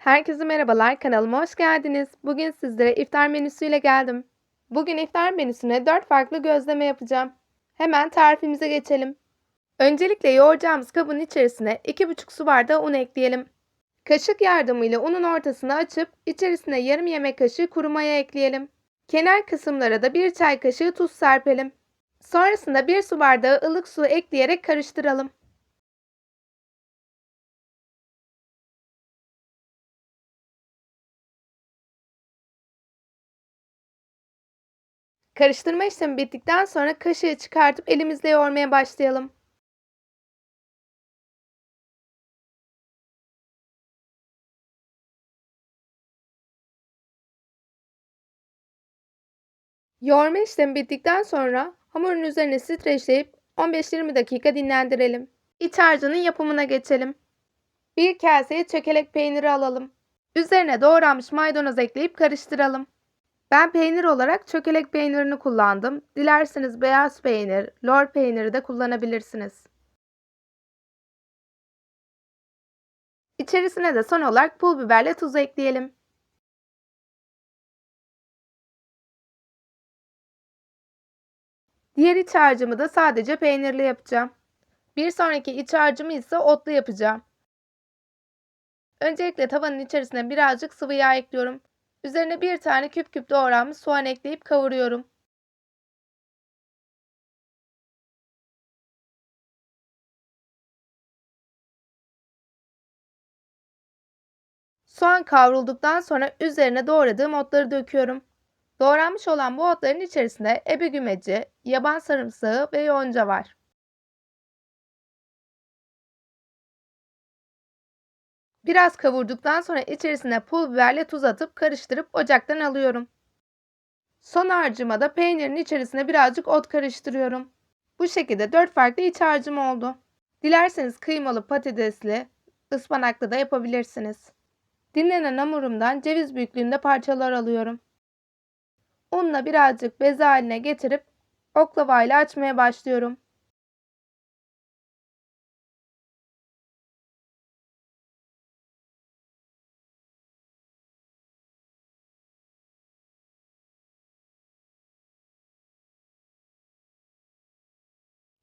Herkese merhabalar, kanalıma hoş geldiniz. Bugün sizlere iftar menüsüyle geldim. Bugün iftar menüsüne 4 farklı gözleme yapacağım. Hemen tarifimize geçelim. Öncelikle yoğuracağımız kabın içerisine 2,5 su bardağı un ekleyelim. Kaşık yardımıyla unun ortasını açıp içerisine yarım yemek kaşığı kuru maya ekleyelim. Kenar kısımlara da 1 çay kaşığı tuz serpelim. Sonrasında 1 su bardağı ılık su ekleyerek karıştıralım. Karıştırma işlemi bittikten sonra kaşığı çıkartıp elimizle yoğurmaya başlayalım. Yoğurma işlemi bittikten sonra hamurun üzerine streçleyip 15-20 dakika dinlendirelim. İç harcının yapımına geçelim. Bir kaseye çökelek peyniri alalım. Üzerine doğranmış maydanoz ekleyip karıştıralım. Ben peynir olarak çökelek peynirini kullandım. Dilerseniz beyaz peynir, lor peyniri de kullanabilirsiniz. İçerisine de son olarak pul biberle tuz ekleyelim. Diğer iç harcımı da sadece peynirli yapacağım. Bir sonraki iç harcımı ise otlu yapacağım. Öncelikle tavanın içerisine birazcık sıvı yağ ekliyorum. Üzerine bir tane küp küp doğranmış soğan ekleyip kavuruyorum. Soğan kavrulduktan sonra üzerine doğradığım otları döküyorum. Doğranmış olan bu otların içerisinde ebe gümeci, yaban sarımsağı ve yonca var. Biraz kavurduktan sonra içerisine pul biberle tuz atıp karıştırıp ocaktan alıyorum. Son harcıma da peynirin içerisine birazcık ot karıştırıyorum. Bu şekilde 4 farklı iç harcım oldu. Dilerseniz kıymalı patatesli, ıspanaklı da yapabilirsiniz. Dinlenen hamurumdan ceviz büyüklüğünde parçalar alıyorum. Unla birazcık beze haline getirip oklava ile açmaya başlıyorum.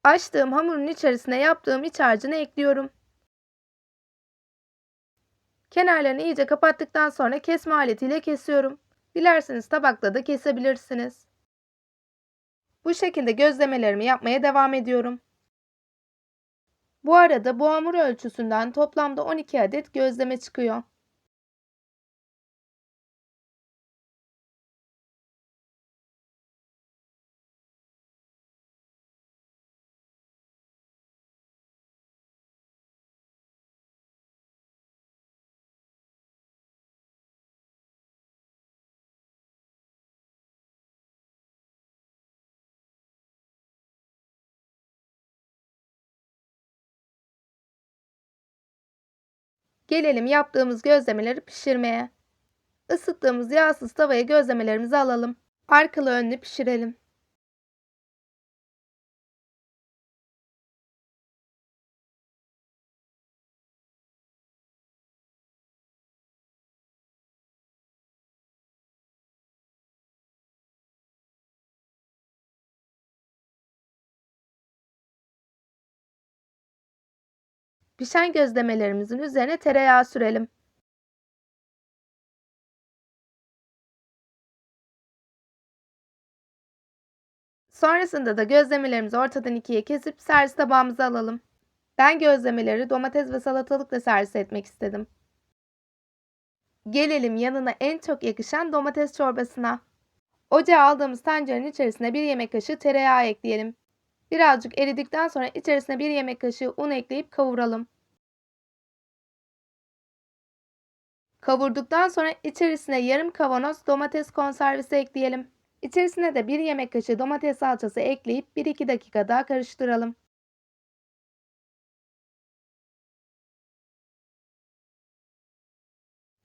Açtığım hamurun içerisine yaptığım iç harcını ekliyorum. Kenarlarını iyice kapattıktan sonra kesme aletiyle kesiyorum. Dilerseniz tabakla da kesebilirsiniz. Bu şekilde gözlemelerimi yapmaya devam ediyorum. Bu arada bu hamur ölçüsünden toplamda 12 adet gözleme çıkıyor. Gelelim yaptığımız gözlemeleri pişirmeye. Isıttığımız yağsız tavaya gözlemelerimizi alalım. Arkalı önlü pişirelim. Pişen gözlemelerimizin üzerine tereyağı sürelim. Sonrasında da gözlemelerimizi ortadan ikiye kesip servis tabağımıza alalım. Ben gözlemeleri domates ve salatalıkla servis etmek istedim. Gelelim yanına en çok yakışan domates çorbasına. Ocağa aldığımız tencerenin içerisine bir yemek kaşığı tereyağı ekleyelim. Birazcık eridikten sonra içerisine bir yemek kaşığı un ekleyip kavuralım. Kavurduktan sonra içerisine yarım kavanoz domates konservesi ekleyelim. İçerisine de bir yemek kaşığı domates salçası ekleyip 1-2 dakika daha karıştıralım.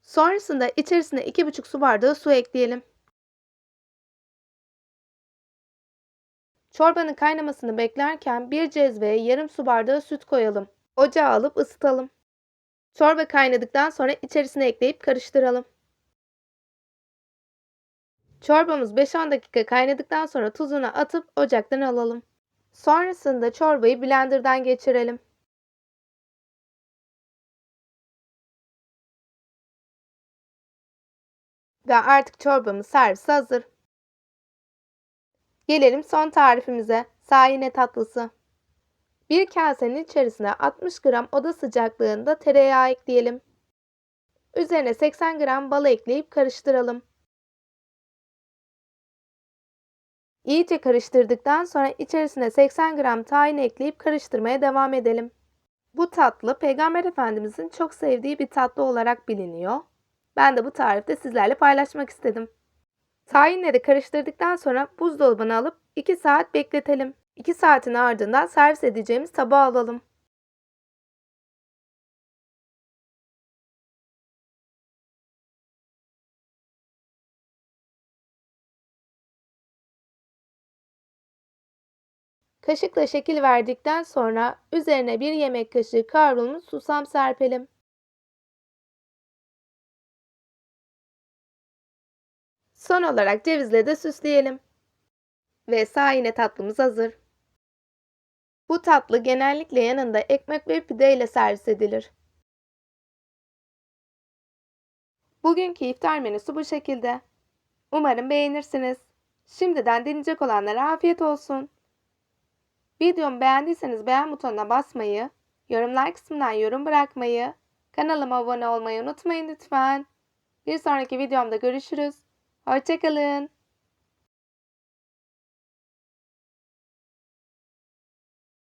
Sonrasında içerisine 2,5 su bardağı su ekleyelim. Çorbanın kaynamasını beklerken bir cezveye yarım su bardağı süt koyalım. Ocağa alıp ısıtalım. Çorba kaynadıktan sonra içerisine ekleyip karıştıralım. Çorbamız 5-10 dakika kaynadıktan sonra tuzunu atıp ocaktan alalım. Sonrasında çorbayı blenderdan geçirelim. Ve artık çorbamız servis hazır. Gelelim son tarifimize. Sayine tatlısı. Bir kasenin içerisine 60 gram oda sıcaklığında tereyağı ekleyelim. Üzerine 80 gram bal ekleyip karıştıralım. İyice karıştırdıktan sonra içerisine 80 gram tahin ekleyip karıştırmaya devam edelim. Bu tatlı Peygamber Efendimizin çok sevdiği bir tatlı olarak biliniyor. Ben de bu tarifte sizlerle paylaşmak istedim. Tahinleri karıştırdıktan sonra buzdolabına alıp 2 saat bekletelim. 2 saatin ardından servis edeceğimiz tabağa alalım. Kaşıkla şekil verdikten sonra üzerine bir yemek kaşığı kavrulmuş susam serpelim. Son olarak cevizle de süsleyelim. Ve sahine tatlımız hazır. Bu tatlı genellikle yanında ekmek ve pide ile servis edilir. Bugünkü iftar menüsü bu şekilde. Umarım beğenirsiniz. Şimdiden deneyecek olanlara afiyet olsun. Videomu beğendiyseniz beğen butonuna basmayı, yorumlar kısmından yorum bırakmayı, kanalıma abone olmayı unutmayın lütfen. Bir sonraki videomda görüşürüz. Hoşçakalın.